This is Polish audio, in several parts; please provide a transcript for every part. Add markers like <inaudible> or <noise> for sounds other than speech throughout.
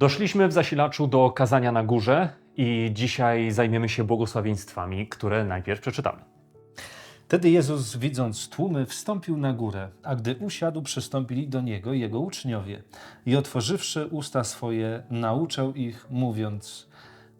Doszliśmy w zasilaczu do kazania na górze i dzisiaj zajmiemy się błogosławieństwami, które najpierw przeczytamy. Wtedy Jezus, widząc tłumy, wstąpił na górę, a gdy usiadł, przystąpili do Niego Jego uczniowie. I otworzywszy usta swoje, nauczał ich, mówiąc,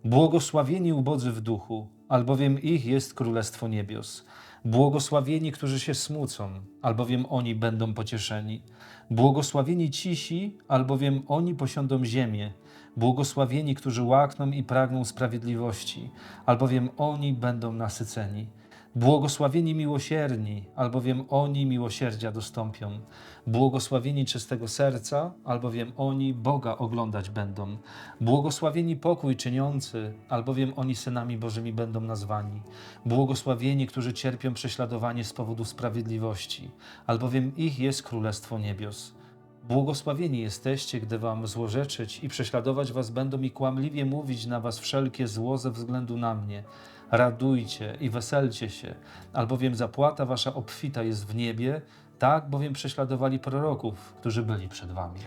Błogosławieni ubodzy w duchu, albowiem ich jest Królestwo Niebios. Błogosławieni, którzy się smucą, albowiem oni będą pocieszeni. Błogosławieni cisi, albowiem oni posiądą ziemię. Błogosławieni, którzy łakną i pragną sprawiedliwości, albowiem oni będą nasyceni. Błogosławieni miłosierni, albowiem oni miłosierdzia dostąpią. Błogosławieni czystego serca, albowiem oni Boga oglądać będą. Błogosławieni pokój czyniący, albowiem oni synami Bożymi będą nazwani. Błogosławieni, którzy cierpią prześladowanie z powodu sprawiedliwości, albowiem ich jest Królestwo Niebios. Błogosławieni jesteście, gdy wam złorzeczyć i prześladować was będą i kłamliwie mówić na was wszelkie zło ze względu na mnie. Radujcie i weselcie się, albowiem zapłata wasza obfita jest w niebie, tak bowiem prześladowali proroków, którzy byli przed wami.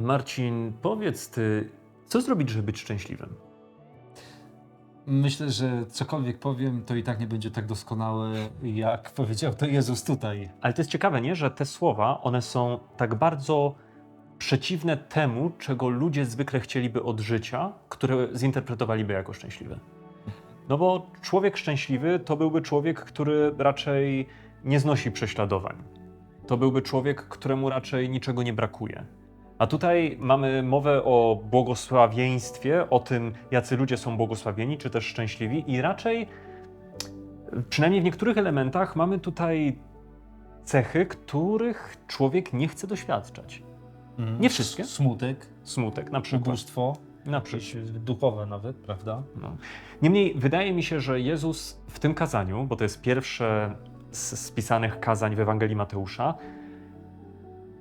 Marcin, powiedz ty, co zrobić, żeby być szczęśliwym? Myślę, że cokolwiek powiem, to i tak nie będzie tak doskonałe, jak <laughs> powiedział to Jezus tutaj. Ale to jest ciekawe, nie? że te słowa, one są tak bardzo przeciwne temu, czego ludzie zwykle chcieliby od życia, które zinterpretowaliby jako szczęśliwe. No bo człowiek szczęśliwy to byłby człowiek, który raczej nie znosi prześladowań. To byłby człowiek, któremu raczej niczego nie brakuje. A tutaj mamy mowę o błogosławieństwie, o tym, jacy ludzie są błogosławieni, czy też szczęśliwi, i raczej, przynajmniej w niektórych elementach, mamy tutaj cechy, których człowiek nie chce doświadczać. Nie wszystkie. Smutek, Smutek na przykład. ubóstwo, Na przykład. duchowe nawet, prawda? No. Niemniej wydaje mi się, że Jezus w tym kazaniu, bo to jest pierwsze z spisanych kazań w Ewangelii Mateusza,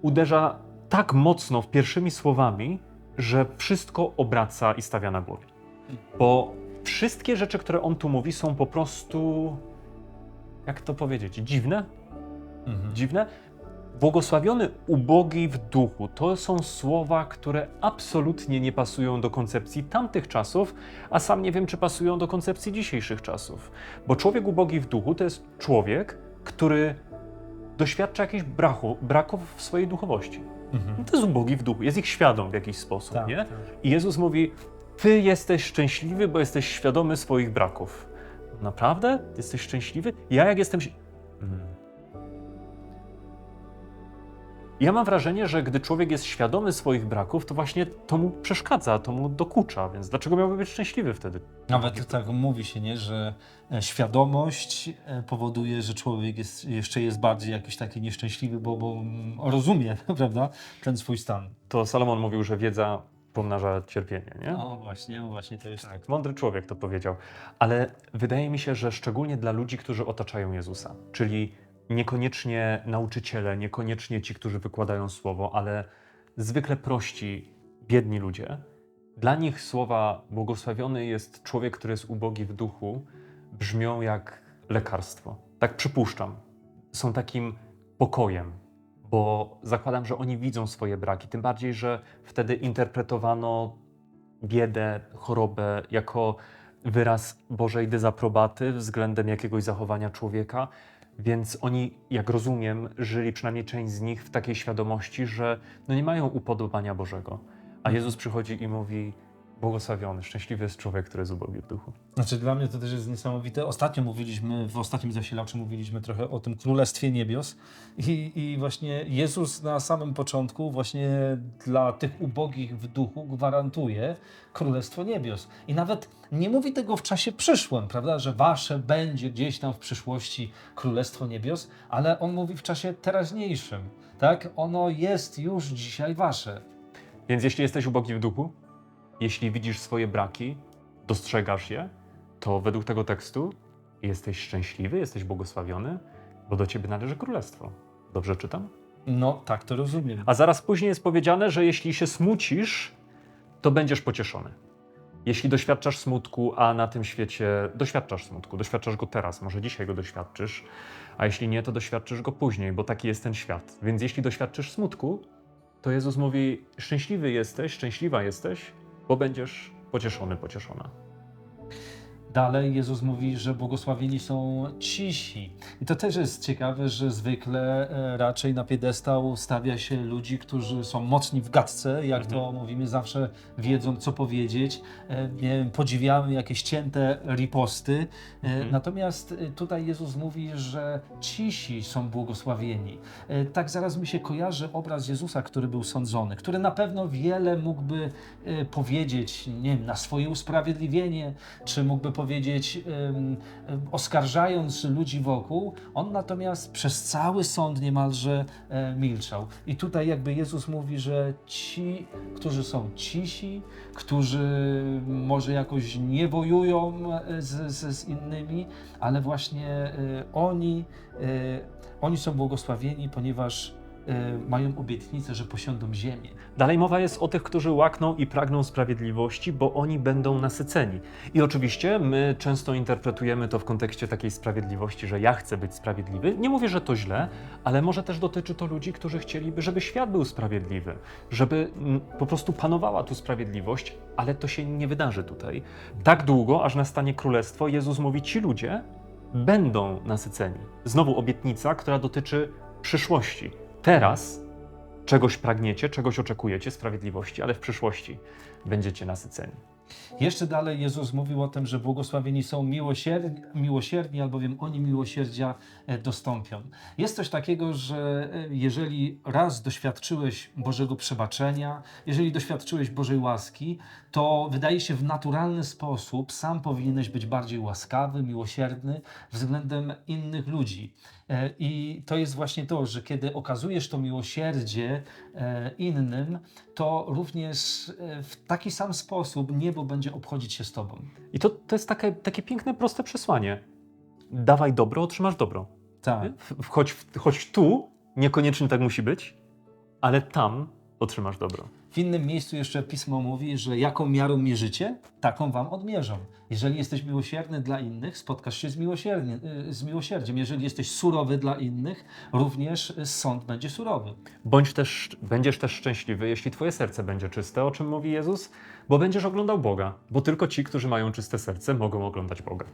uderza tak mocno w pierwszymi słowami, że wszystko obraca i stawia na głowie. Bo wszystkie rzeczy, które on tu mówi, są po prostu, jak to powiedzieć, dziwne. Mhm. Dziwne. Błogosławiony ubogi w duchu to są słowa, które absolutnie nie pasują do koncepcji tamtych czasów, a sam nie wiem, czy pasują do koncepcji dzisiejszych czasów. Bo człowiek ubogi w duchu to jest człowiek, który doświadcza jakichś braków w swojej duchowości. Mhm. To jest ubogi w duchu, jest ich świadom w jakiś sposób, Tak, nie? tak. I Jezus mówi: Ty jesteś szczęśliwy, bo jesteś świadomy swoich braków. Naprawdę? Jesteś szczęśliwy? Ja jak jestem. Hmm. Ja mam wrażenie, że gdy człowiek jest świadomy swoich braków, to właśnie to mu przeszkadza, to mu dokucza, więc dlaczego miałby być szczęśliwy wtedy? Nawet tak mówi się, nie, że e, świadomość e, powoduje, że człowiek jest, jeszcze jest bardziej jakiś taki nieszczęśliwy, bo, bo mm, rozumie, <laughs> prawda, ten swój stan. To Salomon mówił, że wiedza pomnaża cierpienie, nie? O właśnie, właśnie to jest tak. Mądry człowiek to powiedział. Ale wydaje mi się, że szczególnie dla ludzi, którzy otaczają Jezusa, czyli niekoniecznie nauczyciele, niekoniecznie ci, którzy wykładają słowo, ale zwykle prości, biedni ludzie, dla nich słowa błogosławiony jest człowiek, który jest ubogi w duchu, brzmią jak lekarstwo. Tak przypuszczam. Są takim pokojem, bo zakładam, że oni widzą swoje braki, tym bardziej, że wtedy interpretowano biedę, chorobę jako wyraz Bożej dezaprobaty względem jakiegoś zachowania człowieka. Więc oni, jak rozumiem, żyli przynajmniej część z nich w takiej świadomości, że no nie mają upodobania Bożego. A Jezus przychodzi i mówi: Błogosławiony, szczęśliwy jest człowiek, który jest ubogi w duchu. Znaczy dla mnie to też jest niesamowite. Ostatnio mówiliśmy, w ostatnim zasilaczu mówiliśmy trochę o tym Królestwie Niebios i, i właśnie Jezus na samym początku właśnie dla tych ubogich w duchu gwarantuje Królestwo Niebios. I nawet nie mówi tego w czasie przyszłym, prawda, że wasze będzie gdzieś tam w przyszłości Królestwo Niebios, ale on mówi w czasie teraźniejszym, tak? Ono jest już dzisiaj wasze. Więc jeśli jesteś ubogi w duchu, jeśli widzisz swoje braki, dostrzegasz je, to według tego tekstu jesteś szczęśliwy, jesteś błogosławiony, bo do ciebie należy królestwo. Dobrze czytam? No, tak to rozumiem. A zaraz później jest powiedziane, że jeśli się smucisz, to będziesz pocieszony. Jeśli doświadczasz smutku, a na tym świecie doświadczasz smutku, doświadczasz go teraz, może dzisiaj go doświadczysz, a jeśli nie, to doświadczysz go później, bo taki jest ten świat. Więc jeśli doświadczysz smutku, to Jezus mówi: Szczęśliwy jesteś, szczęśliwa jesteś, bo będziesz pocieszony, pocieszona. Dalej Jezus mówi, że błogosławieni są cisi. I to też jest ciekawe, że zwykle e, raczej na piedestał stawia się ludzi, którzy są mocni w gadce, jak to mówimy, zawsze wiedzą, co powiedzieć. E, Nie wiem, podziwiamy jakieś cięte riposty. E, Natomiast e, tutaj Jezus mówi, że cisi są błogosławieni. Tak zaraz mi się kojarzy obraz Jezusa, który był sądzony, który na pewno wiele mógłby powiedzieć, nie wiem, na swoje usprawiedliwienie, czy mógłby powiedzieć, oskarżając ludzi wokół, on natomiast przez cały sąd niemalże e, milczał. I tutaj jakby Jezus mówi, że ci, którzy są cisi, którzy może jakoś nie wojują e, z, z, z innymi, ale właśnie e, oni, oni są błogosławieni, ponieważ mają obietnicę, że posiądą ziemię. Dalej mowa jest o tych, którzy łakną i pragną sprawiedliwości, bo oni będą nasyceni. I oczywiście my często interpretujemy to w kontekście takiej sprawiedliwości, że ja chcę być sprawiedliwy. Nie mówię, że to źle, ale może też dotyczy to ludzi, którzy chcieliby, żeby świat był sprawiedliwy, żeby po prostu panowała tu sprawiedliwość, ale to się nie wydarzy tutaj. Tak długo, aż nastanie królestwo, Jezus mówi, ci ludzie będą nasyceni. Znowu obietnica, która dotyczy przyszłości. Teraz czegoś pragniecie, czegoś oczekujecie, sprawiedliwości, ale w przyszłości będziecie nasyceni. Jeszcze dalej Jezus mówił o tym, że błogosławieni są miłosierni, miłosierni albowiem oni miłosierdzia e, dostąpią. Jest coś takiego, że e, jeżeli raz doświadczyłeś Bożego przebaczenia, jeżeli doświadczyłeś Bożej łaski, to wydaje się w naturalny sposób sam powinieneś być bardziej łaskawy, miłosierny względem innych ludzi. E, I to jest właśnie to, że kiedy okazujesz to miłosierdzie innym, to również w taki sam sposób niebo będzie obchodzić się z tobą. I to, to jest takie, takie piękne, proste przesłanie. Dawaj dobro, otrzymasz dobro. Tak. Choć, choć tu niekoniecznie tak musi być, ale tam otrzymasz dobro. W innym miejscu jeszcze pismo mówi, że jaką miarą mierzycie, taką wam odmierzą. Jeżeli jesteś miłosierny dla innych, spotkasz się z, miłosiernie, y, z miłosierdziem. Jeżeli jesteś surowy dla innych, również sąd będzie surowy. Bądź też, będziesz też szczęśliwy, jeśli twoje serce będzie czyste, o czym mówi Jezus, bo będziesz oglądał Boga, bo tylko ci, którzy mają czyste serce, mogą oglądać Boga.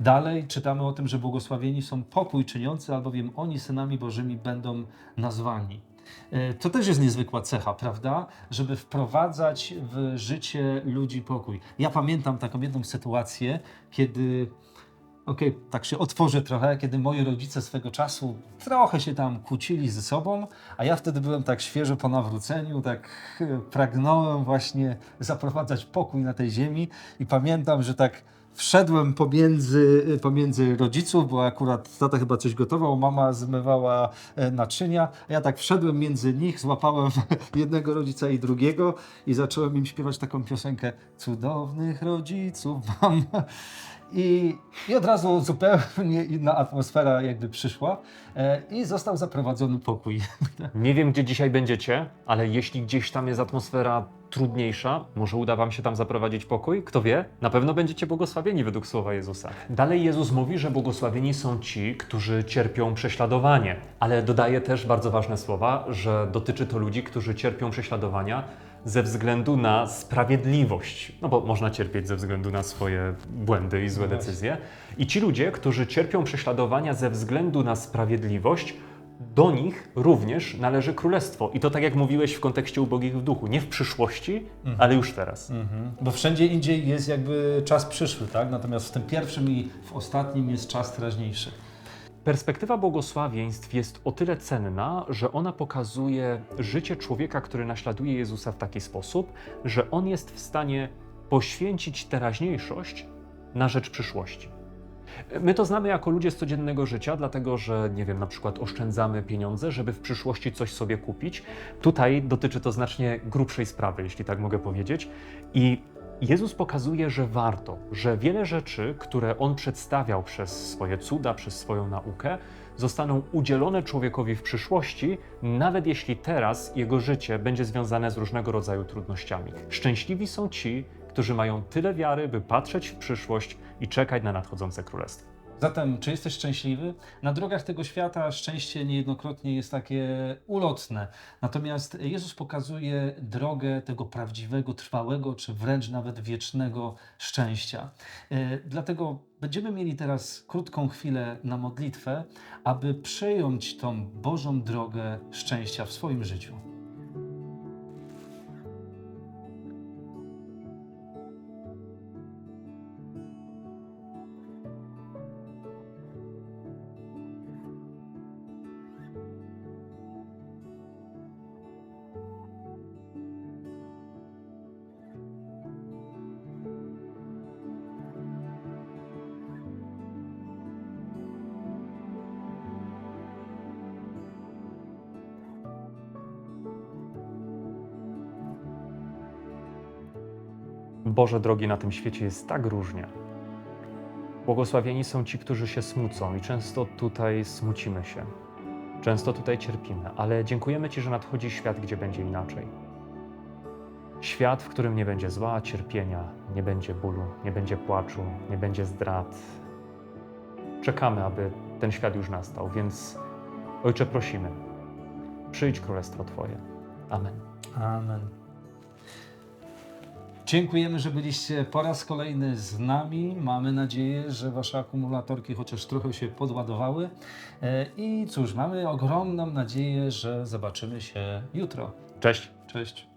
Dalej czytamy o tym, że błogosławieni są pokój czyniący, albowiem oni synami Bożymi będą nazwani. E, To też jest niezwykła cecha, prawda? Żeby wprowadzać w życie ludzi pokój. Ja pamiętam taką jedną sytuację, kiedy Okej, tak się otworzę trochę, kiedy moi rodzice swego czasu trochę się tam kłócili ze sobą, a ja wtedy byłem tak świeżo po nawróceniu, tak e, pragnąłem właśnie zaprowadzać pokój na tej ziemi i pamiętam, że tak wszedłem pomiędzy, pomiędzy rodziców, bo akurat tata chyba coś gotował, mama zmywała e, naczynia, ja tak wszedłem między nich, złapałem <laughs> jednego rodzica i drugiego i zacząłem im śpiewać taką piosenkę Cudownych rodziców mam. I, I od razu zupełnie inna atmosfera jakby przyszła e, i został zaprowadzony pokój. <laughs> Nie wiem, gdzie dzisiaj będziecie, ale jeśli gdzieś tam jest atmosfera trudniejsza, może uda Wam się tam zaprowadzić pokój? Kto wie? Na pewno będziecie błogosławieni według słowa Jezusa. Dalej Jezus mówi, że błogosławieni są ci, którzy cierpią prześladowanie, ale dodaje też bardzo ważne słowa, że dotyczy to ludzi, którzy cierpią prześladowania ze względu na sprawiedliwość. No bo można cierpieć ze względu na swoje błędy i złe Właśnie. decyzje. I ci ludzie, którzy cierpią prześladowania ze względu na sprawiedliwość, do nich również należy królestwo. I to tak jak mówiłeś w kontekście ubogich w duchu. Nie w przyszłości, ale już teraz. Bo wszędzie indziej jest jakby czas przyszły, tak? Natomiast w tym pierwszym i w ostatnim jest czas teraźniejszy. Perspektywa błogosławieństw jest o tyle cenna, że ona pokazuje życie człowieka, który naśladuje Jezusa w taki sposób, że on jest w stanie poświęcić teraźniejszość na rzecz przyszłości. My to znamy jako ludzie z codziennego życia, dlatego że, nie wiem, na przykład oszczędzamy pieniądze, żeby w przyszłości coś sobie kupić. Tutaj dotyczy to znacznie grubszej sprawy, jeśli tak mogę powiedzieć. I Jezus pokazuje, że warto, że wiele rzeczy, które On przedstawiał przez swoje cuda, przez swoją naukę, zostaną udzielone człowiekowi w przyszłości, nawet jeśli teraz jego życie będzie związane z różnego rodzaju trudnościami. Szczęśliwi są ci, którzy mają tyle wiary, by patrzeć w przyszłość i czekać na nadchodzące królestwo. Zatem, czy jesteś szczęśliwy? Na drogach tego świata szczęście niejednokrotnie jest takie ulotne. Natomiast Jezus pokazuje drogę tego prawdziwego, trwałego, czy wręcz nawet wiecznego szczęścia. E, Dlatego będziemy mieli teraz krótką chwilę na modlitwę, aby przejąć tą Bożą drogę szczęścia w swoim życiu. Boże drogi na tym świecie jest tak różnie. Błogosławieni są ci, którzy się smucą, i często tutaj smucimy się. Często tutaj cierpimy, ale dziękujemy Ci, że nadchodzi świat, gdzie będzie inaczej. Świat, w którym nie będzie zła, cierpienia, nie będzie bólu, nie będzie płaczu, nie będzie zdrad. Czekamy, aby ten świat już nastał, więc Ojcze, prosimy, przyjdź królestwo Twoje. Amen. Amen. Dziękujemy, że byliście po raz kolejny z nami. Mamy nadzieję, że wasze akumulatorki chociaż trochę się podładowały. E, I cóż, mamy ogromną nadzieję, że zobaczymy się jutro. Cześć. Cześć.